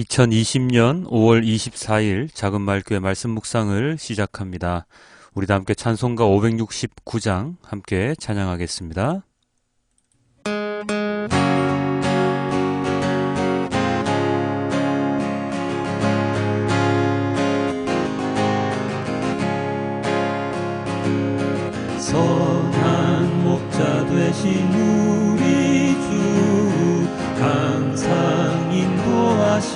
2020년 5월 24일 작은 말교회 말씀 묵상을 시작합니다. 우리 다 함께 찬송가 569장 함께 찬양하겠습니다. 선한 목자 되신 우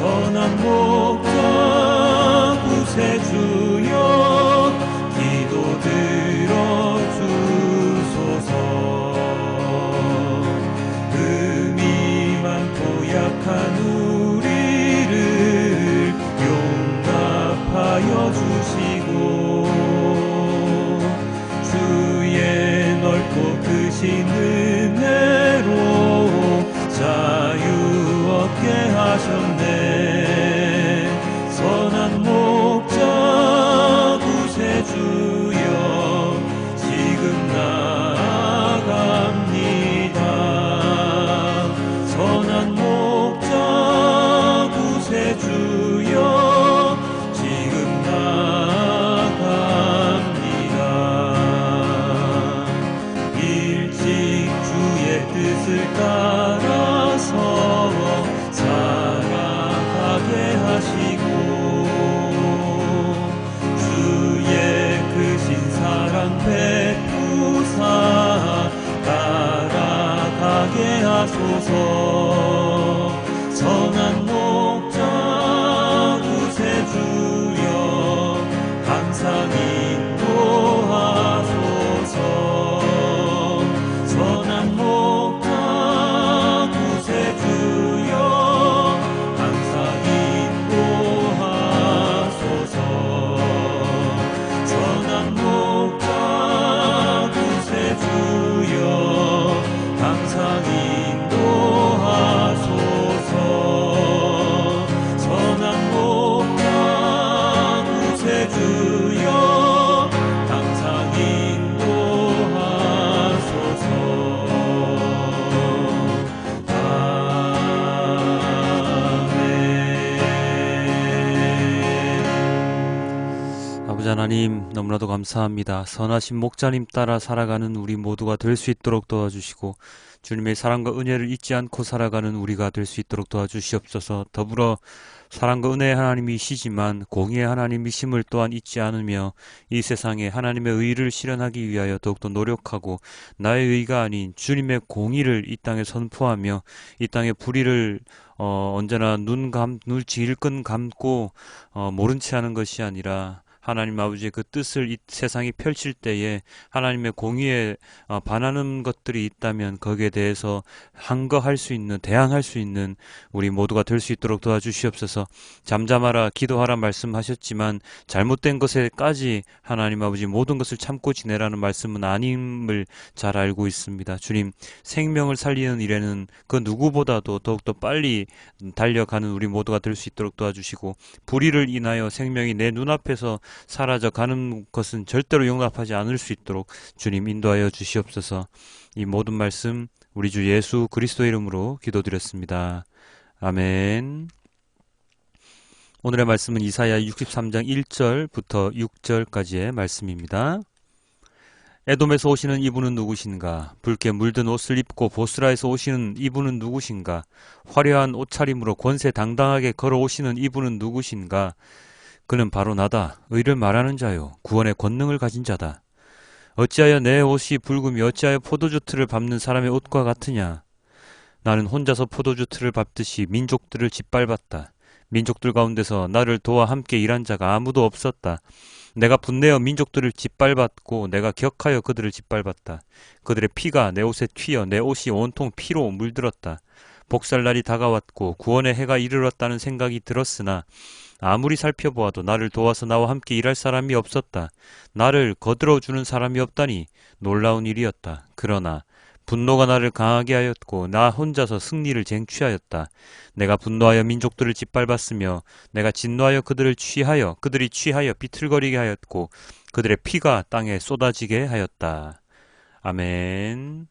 선한 목자 구세주여 감사합니다. 선하신 목자님 따라 살아가는 우리 모두가 될 수 있도록 도와주시고 주님의 사랑과 은혜를 잊지 않고 살아가는 우리가 될 수 있도록 도와주시옵소서. 더불어 사랑과 은혜의 하나님이시지만 공의의 하나님이심을 또한 잊지 않으며 이 세상에 하나님의 의를 실현하기 위하여 더욱더 노력하고 나의 의가 아닌 주님의 공의를 이 땅에 선포하며 이 땅의 불의를 어, 언제나 눈 감, 눈 질끈 감고 어, 모른 채 하는 것이 아니라 하나님 아버지의 그 뜻을 이 세상이 펼칠 때에 하나님의 공의에 어, 반하는 것들이 있다면 거기에 대해서 항거할 수 있는 대항할 수 있는 우리 모두가 될 수 있도록 도와주시옵소서. 잠잠하라 기도하라 말씀하셨지만 잘못된 것에까지 하나님 아버지 모든 것을 참고 지내라는 말씀은 아님을 잘 알고 있습니다. 주님 생명을 살리는 일에는 그 누구보다도 더욱더 빨리 달려가는 우리 모두가 될 수 있도록 도와주시고 불의를 인하여 생명이 내 눈앞에서 사라져 가는 것은 절대로 용납하지 않을 수 있도록 주님 인도하여 주시옵소서. 이 모든 말씀 우리 주 예수 그리스도 이름으로 기도드렸습니다. 아멘. 오늘의 말씀은 이사야 63장 1절부터 6절까지의 말씀입니다. 에돔에서 오시는 이분은 누구신가? 붉게 물든 옷을 입고 보스라에서 오시는 이분은 누구신가? 화려한 옷차림으로 권세 당당하게 걸어오시는 이분은 누구신가? 그는 바로 나다. 의를 말하는 자요. 구원의 권능을 가진 자다. 어찌하여 내 옷이 붉으며 어찌하여 포도주 틀을 밟는 사람의 옷과 같으냐? 나는 혼자서 포도주 틀을 밟듯이 민족들을 짓밟았다. 민족들 가운데서 나를 도와 함께 일한 자가 아무도 없었다. 내가 분내어 민족들을 짓밟았고 내가 격하여 그들을 짓밟았다. 그들의 피가 내 옷에 튀어 내 옷이 온통 피로 물들었다. 복살날이 다가왔고 구원의 해가 이르렀다는 생각이 들었으나 아무리 살펴보아도 나를 도와서 나와 함께 일할 사람이 없었다. 나를 거들어주는 사람이 없다니 놀라운 일이었다. 그러나 분노가 나를 강하게 하였고 나 혼자서 승리를 쟁취하였다. 내가 분노하여 민족들을 짓밟았으며 내가 진노하여 그들을 취하여 그들이 취하여 비틀거리게 하였고 그들의 피가 땅에 쏟아지게 하였다. 아멘.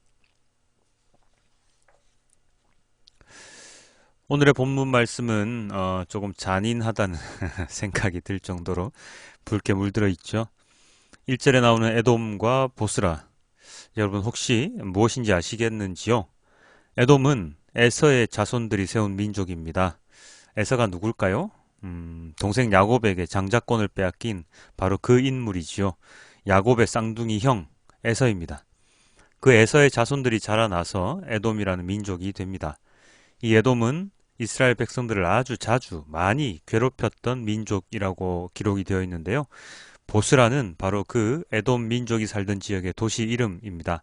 오늘의 본문 말씀은 어, 조금 잔인하다는 생각이 들 정도로 붉게 물들어 있죠. 1절에 나오는 에돔과 보스라. 여러분 혹시 무엇인지 아시겠는지요? 에돔은 에서의 자손들이 세운 민족입니다. 에서가 누굴까요? 음, 동생 야곱에게 장자권을 빼앗긴 바로 그 인물이지요. 야곱의 쌍둥이 형 에서입니다. 그 에서의 자손들이 자라나서 에돔이라는 민족이 됩니다. 이 에돔은 이스라엘 백성들을 아주 자주 많이 괴롭혔던 민족이라고 기록이 되어 있는데요. 보스라는 바로 그 에돔 민족이 살던 지역의 도시 이름입니다.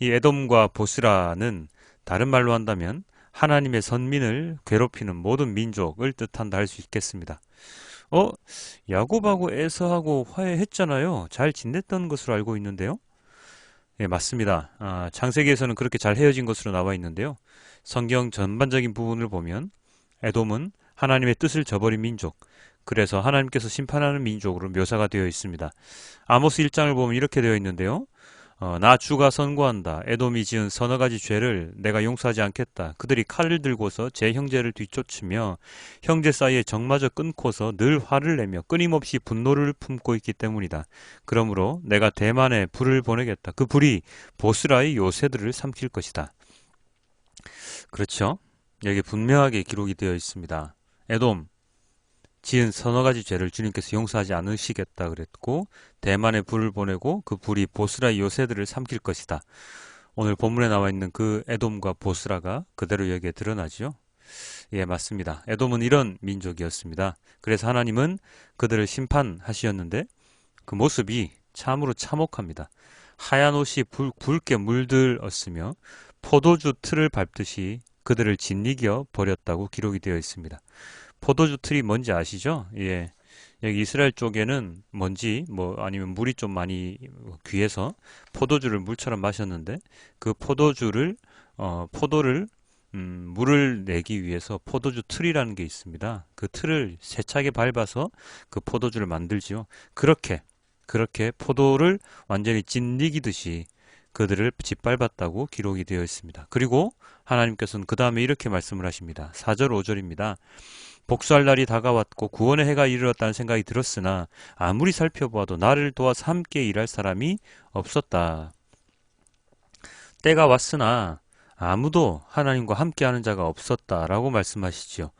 이 에돔과 보스라는 다른 말로 한다면 하나님의 선민을 괴롭히는 모든 민족을 뜻한다 할 수 있겠습니다. 어? 야곱하고 에서하고 화해했잖아요. 잘 지냈던 것으로 알고 있는데요. 예, 맞습니다. 아, 창세기에서는 그렇게 잘 헤어진 것으로 나와 있는데요. 성경 전반적인 부분을 보면 에돔은 하나님의 뜻을 저버린 민족, 그래서 하나님께서 심판하는 민족으로 묘사가 되어 있습니다. 아모스 1장을 보면 이렇게 되어 있는데요. 어, 나 주가 선고한다. 에돔이 지은 서너 가지 죄를 내가 용서하지 않겠다. 그들이 칼을 들고서 제 형제를 뒤쫓으며 형제 사이에 정마저 끊고서 늘 화를 내며 끊임없이 분노를 품고 있기 때문이다. 그러므로 내가 대만에 불을 보내겠다. 그 불이 보스라의 요새들을 삼킬 것이다. 그렇죠? 여기 분명하게 기록이 되어 있습니다. 에돔 지은 서너 가지 죄를 주님께서 용서하지 않으시겠다 그랬고 대만에 불을 보내고 그 불이 보스라의 요새들을 삼킬 것이다. 오늘 본문에 나와 있는 그 에돔과 보스라가 그대로 여기에 드러나지요. 예, 맞습니다. 에돔은 이런 민족이었습니다. 그래서 하나님은 그들을 심판하시었는데 그 모습이 참으로 참혹합니다. 하얀 옷이 붉, 붉게 물들었으며 포도주 틀을 밟듯이 그들을 짓이겨 버렸다고 기록이 되어 있습니다. 포도주 틀이 뭔지 아시죠? 예. 여기 이스라엘 쪽에는 뭔지 뭐 아니면 물이 좀 많이 귀해서 포도주를 물처럼 마셨는데 그 포도주를 어 포도를 음, 물을 내기 위해서 포도주 틀이라는 게 있습니다. 그 틀을 세차게 밟아서 그 포도주를 만들지요. 그렇게 그렇게 포도를 완전히 짓이기듯이 그들을 짓밟았다고 기록이 되어 있습니다. 그리고 하나님께서는 그 다음에 이렇게 말씀을 하십니다. 4절 5절입니다. 복수할 날이 다가왔고 구원의 해가 이르렀다는 생각이 들었으나 아무리 살펴보아도 나를 도와서 함께 일할 사람이 없었다. 때가 왔으나 아무도 하나님과 함께하는 자가 없었다라고 말씀하시지요.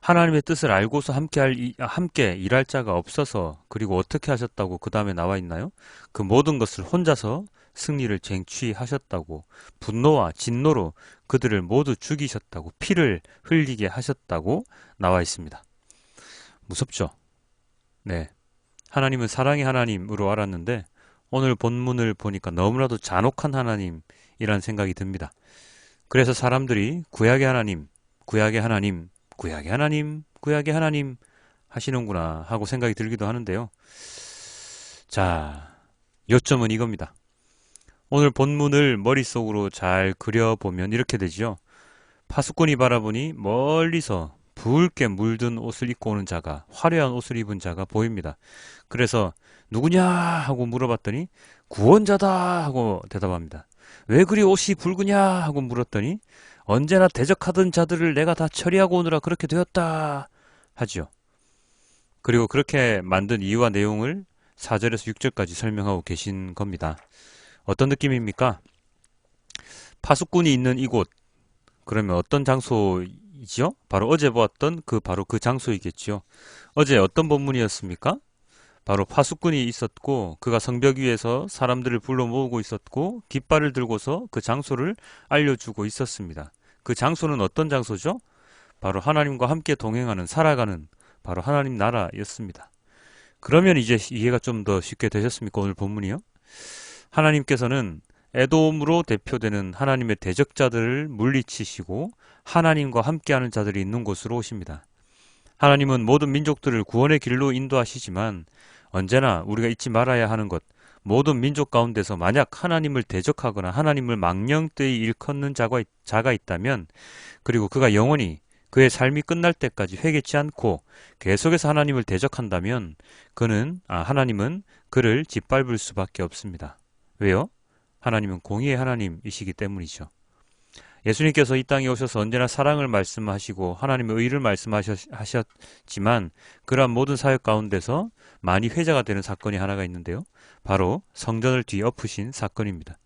하나님의 뜻을 알고서 함께 할 함께 일할 자가 없어서 그리고 어떻게 하셨다고 그 다음에 나와 있나요? 그 모든 것을 혼자서 승리를 쟁취하셨다고 분노와 진노로 그들을 모두 죽이셨다고 피를 흘리게 하셨다고 나와 있습니다. 무섭죠? 네. 하나님은 사랑의 하나님으로 알았는데 오늘 본문을 보니까 너무나도 잔혹한 하나님이란 생각이 듭니다. 그래서 사람들이 구약의 하나님, 구약의 하나님, 구약의 하나님, 구약의 하나님 하시는구나 하고 생각이 들기도 하는데요. 자, 요점은 이겁니다. 오늘 본문을 머릿속으로 잘 그려보면 이렇게 되지요. 파수꾼이 바라보니 멀리서 붉게 물든 옷을 입고 오는 자가 화려한 옷을 입은 자가 보입니다. 그래서 누구냐 하고 물어봤더니 구원자다 하고 대답합니다. 왜 그리 옷이 붉으냐 하고 물었더니 언제나 대적하던 자들을 내가 다 처리하고 오느라 그렇게 되었다 하지요. 그리고 그렇게 만든 이유와 내용을 4절에서 6절까지 설명하고 계신 겁니다. 어떤 느낌입니까? 파수꾼이 있는 이곳. 그러면 어떤 장소이지요? 바로 어제 보았던 그 바로 그 장소이겠지요. 어제 어떤 본문이었습니까? 바로 파수꾼이 있었고 그가 성벽 위에서 사람들을 불러 모으고 있었고 깃발을 들고서 그 장소를 알려주고 있었습니다. 그 장소는 어떤 장소죠? 바로 하나님과 함께 동행하는 살아가는 바로 하나님 나라였습니다. 그러면 이제 이해가 좀 더 쉽게 되셨습니까? 오늘 본문이요? 하나님께서는 에돔으로 대표되는 하나님의 대적자들을 물리치시고 하나님과 함께하는 자들이 있는 곳으로 오십니다. 하나님은 모든 민족들을 구원의 길로 인도하시지만 언제나 우리가 잊지 말아야 하는 것, 모든 민족 가운데서 만약 하나님을 대적하거나 하나님을 망령되이 일컫는 자가, 있- 자가 있다면 그리고 그가 영원히 그의 삶이 끝날 때까지 회개치 않고 계속해서 하나님을 대적한다면 그는 아, 하나님은 그를 짓밟을 수밖에 없습니다. 왜요? 하나님은 공의의 하나님이시기 때문이죠. 예수님께서 이 땅에 오셔서 언제나 사랑을 말씀하시고 하나님의 의를 말씀하셨지만 그러한 모든 사역 가운데서 많이 회자가 되는 사건이 하나가 있는데요. 바로 성전을 뒤엎으신 사건입니다.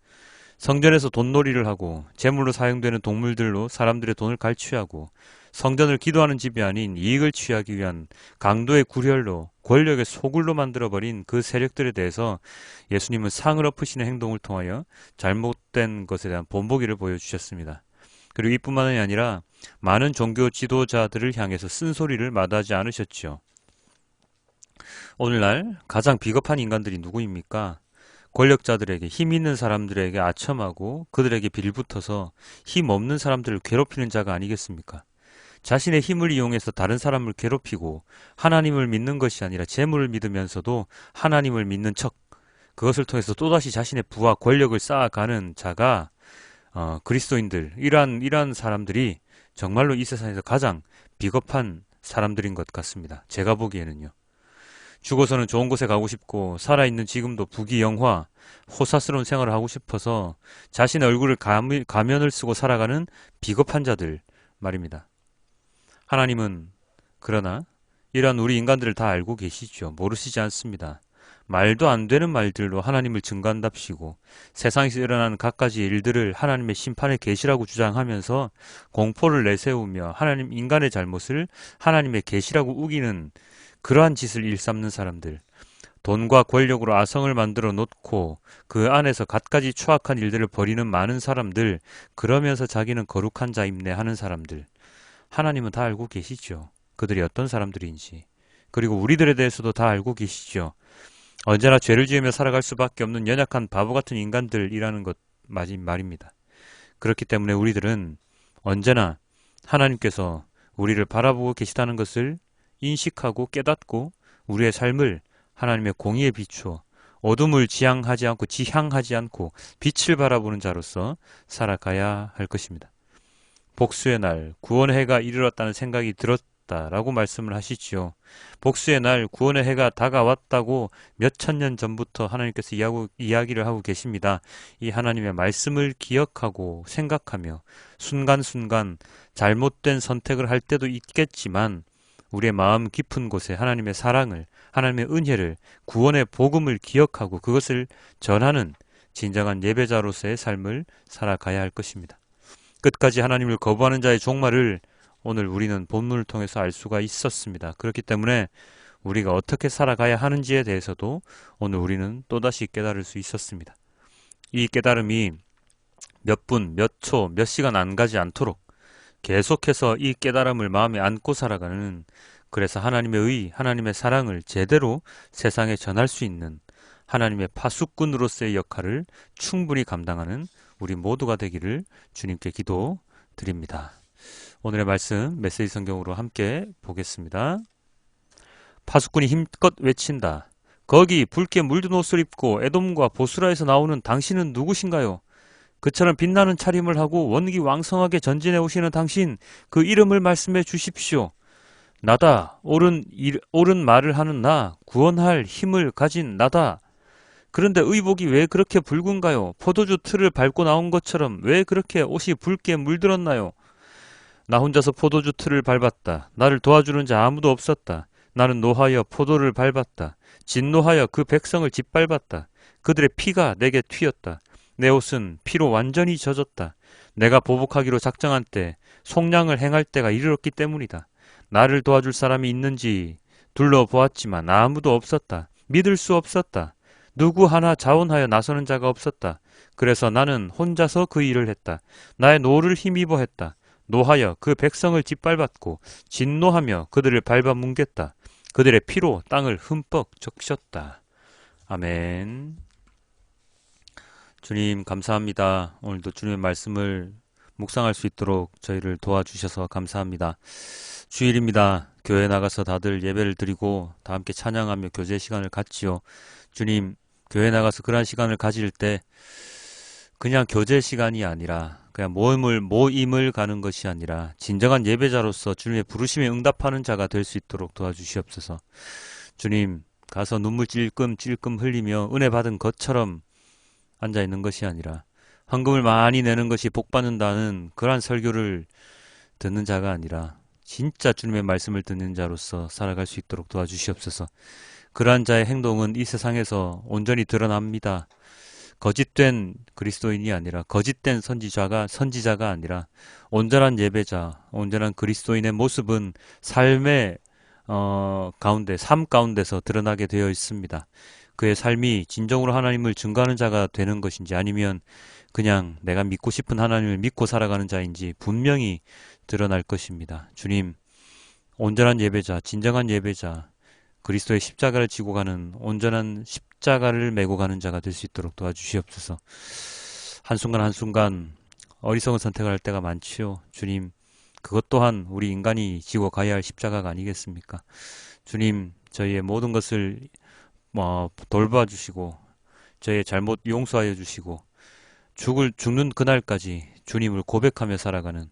성전에서 돈놀이를 하고 제물로 사용되는 동물들로 사람들의 돈을 갈취하고 성전을 기도하는 집이 아닌 이익을 취하기 위한 강도의 구렬로 권력의 소굴로 만들어버린 그 세력들에 대해서 예수님은 상을 엎으시는 행동을 통하여 잘못된 것에 대한 본보기를 보여주셨습니다. 그리고 이뿐만이 아니라 많은 종교 지도자들을 향해서 쓴소리를 마다하지 않으셨지요. 오늘날 가장 비겁한 인간들이 누구입니까? 권력자들에게 힘 있는 사람들에게 아첨하고 그들에게 빌붙어서 힘 없는 사람들을 괴롭히는 자가 아니겠습니까? 자신의 힘을 이용해서 다른 사람을 괴롭히고 하나님을 믿는 것이 아니라 재물을 믿으면서도 하나님을 믿는 척 그것을 통해서 또다시 자신의 부와 권력을 쌓아가는 자가 어, 그리스도인들 이러한 이러한 사람들이 정말로 이 세상에서 가장 비겁한 사람들인 것 같습니다. 제가 보기에는요. 죽어서는 좋은 곳에 가고 싶고 살아있는 지금도 부귀영화 호사스러운 생활을 하고 싶어서 자신의 얼굴을 가면을 쓰고 살아가는 비겁한 자들 말입니다. 하나님은 그러나 이러한 우리 인간들을 다 알고 계시죠. 모르시지 않습니다. 말도 안 되는 말들로 하나님을 증거한답시고 세상에서 일어나는 갖가지 일들을 하나님의 심판의 계시라고 주장하면서 공포를 내세우며 하나님 인간의 잘못을 하나님의 계시라고 우기는 그러한 짓을 일삼는 사람들 돈과 권력으로 아성을 만들어 놓고 그 안에서 갖가지 추악한 일들을 벌이는 많은 사람들 그러면서 자기는 거룩한 자임내 하는 사람들 하나님은 다 알고 계시죠. 그들이 어떤 사람들인지. 그리고 우리들에 대해서도 다 알고 계시죠. 언제나 죄를 지으며 살아갈 수밖에 없는 연약한 바보 같은 인간들이라는 것 맞은 말입니다. 그렇기 때문에 우리들은 언제나 하나님께서 우리를 바라보고 계시다는 것을 인식하고 깨닫고 우리의 삶을 하나님의 공의에 비추어 어둠을 지향하지 않고 지향하지 않고 빛을 바라보는 자로서 살아가야 할 것입니다. 복수의 날, 구원의 해가 이르렀다는 생각이 들었다 라고 말씀을 하시지요. 복수의 날, 구원의 해가 다가왔다고 몇 천 년 전부터 하나님께서 이야기를 하고 계십니다. 이 하나님의 말씀을 기억하고 생각하며 순간순간 잘못된 선택을 할 때도 있겠지만 우리의 마음 깊은 곳에 하나님의 사랑을, 하나님의 은혜를, 구원의 복음을 기억하고 그것을 전하는 진정한 예배자로서의 삶을 살아가야 할 것입니다. 끝까지 하나님을 거부하는 자의 종말을 오늘 우리는 본문을 통해서 알 수가 있었습니다. 그렇기 때문에 우리가 어떻게 살아가야 하는지에 대해서도 오늘 우리는 또다시 깨달을 수 있었습니다. 이 깨달음이 몇 분, 몇 초, 몇 시간 안 가지 않도록 계속해서 이 깨달음을 마음에 안고 살아가는 그래서 하나님의 의, 하나님의 사랑을 제대로 세상에 전할 수 있는 하나님의 파수꾼으로서의 역할을 충분히 감당하는 우리 모두가 되기를 주님께 기도 드립니다. 오늘의 말씀 메시지 성경으로 함께 보겠습니다. 파수꾼이 힘껏 외친다. 거기 붉게 물든 옷을 입고 에돔과 보스라에서 나오는 당신은 누구신가요? 그처럼 빛나는 차림을 하고 원기 왕성하게 전진해 오시는 당신 그 이름을 말씀해 주십시오. 나다 옳은 일, 옳은 말을 하는 나 구원할 힘을 가진 나다. 그런데 의복이 왜 그렇게 붉은가요? 포도주 틀을 밟고 나온 것처럼 왜 그렇게 옷이 붉게 물들었나요? 나 혼자서 포도주 틀을 밟았다. 나를 도와주는 자 아무도 없었다. 나는 노하여 포도를 밟았다. 진노하여 그 백성을 짓밟았다. 그들의 피가 내게 튀었다. 내 옷은 피로 완전히 젖었다. 내가 보복하기로 작정한 때 속량을 행할 때가 이르렀기 때문이다. 나를 도와줄 사람이 있는지 둘러보았지만 아무도 없었다. 믿을 수 없었다. 누구 하나 자원하여 나서는 자가 없었다. 그래서 나는 혼자서 그 일을 했다. 나의 노를 힘입어 했다. 노하여 그 백성을 짓밟았고 진노하며 그들을 밟아 뭉갰다. 그들의 피로 땅을 흠뻑 적셨다. 아멘. 주님 감사합니다. 오늘도 주님의 말씀을 묵상할 수 있도록 저희를 도와주셔서 감사합니다. 주일입니다. 교회 나가서 다들 예배를 드리고 다 함께 찬양하며 교제 시간을 갖지요. 주님, 교회 나가서 그러한 시간을 가질 때 그냥 교제 시간이 아니라 그냥 모임을 모임을 가는 것이 아니라 진정한 예배자로서 주님의 부르심에 응답하는 자가 될 수 있도록 도와주시옵소서. 주님, 가서 눈물 찔끔 찔끔 흘리며 은혜 받은 것처럼 앉아 있는 것이 아니라 헌금을 많이 내는 것이 복 받는다는 그러한 설교를 듣는 자가 아니라 진짜 주님의 말씀을 듣는 자로서 살아갈 수 있도록 도와주시옵소서. 그러한 자의 행동은 이 세상에서 온전히 드러납니다. 거짓된 그리스도인이 아니라 거짓된 선지자가 선지자가 아니라 온전한 예배자, 온전한 그리스도인의 모습은 삶의 어, 가운데 삶 가운데서 드러나게 되어 있습니다. 그의 삶이 진정으로 하나님을 증거하는 자가 되는 것인지 아니면 그냥 내가 믿고 싶은 하나님을 믿고 살아가는 자인지 분명히 드러날 것입니다. 주님, 온전한 예배자, 진정한 예배자, 그리스도의 십자가를 지고 가는 온전한 십자가를 메고 가는 자가 될 수 있도록 도와주시옵소서. 한순간 한순간 어리석은 선택을 할 때가 많지요. 주님, 그것 또한 우리 인간이 지고 가야 할 십자가가 아니겠습니까? 주님, 저희의 모든 것을 뭐 돌봐 주시고 저희의 잘못 용서하여 주시고 죽을 죽는 그날까지 주님을 고백하며 살아가는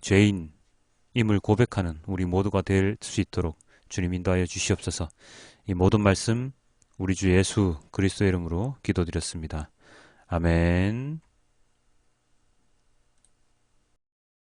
죄인임을 고백하는 우리 모두가 될 수 있도록 주님 인도하여 주시옵소서. 이 모든 말씀 우리 주 예수 그리스도의 이름으로 기도드렸습니다. 아멘.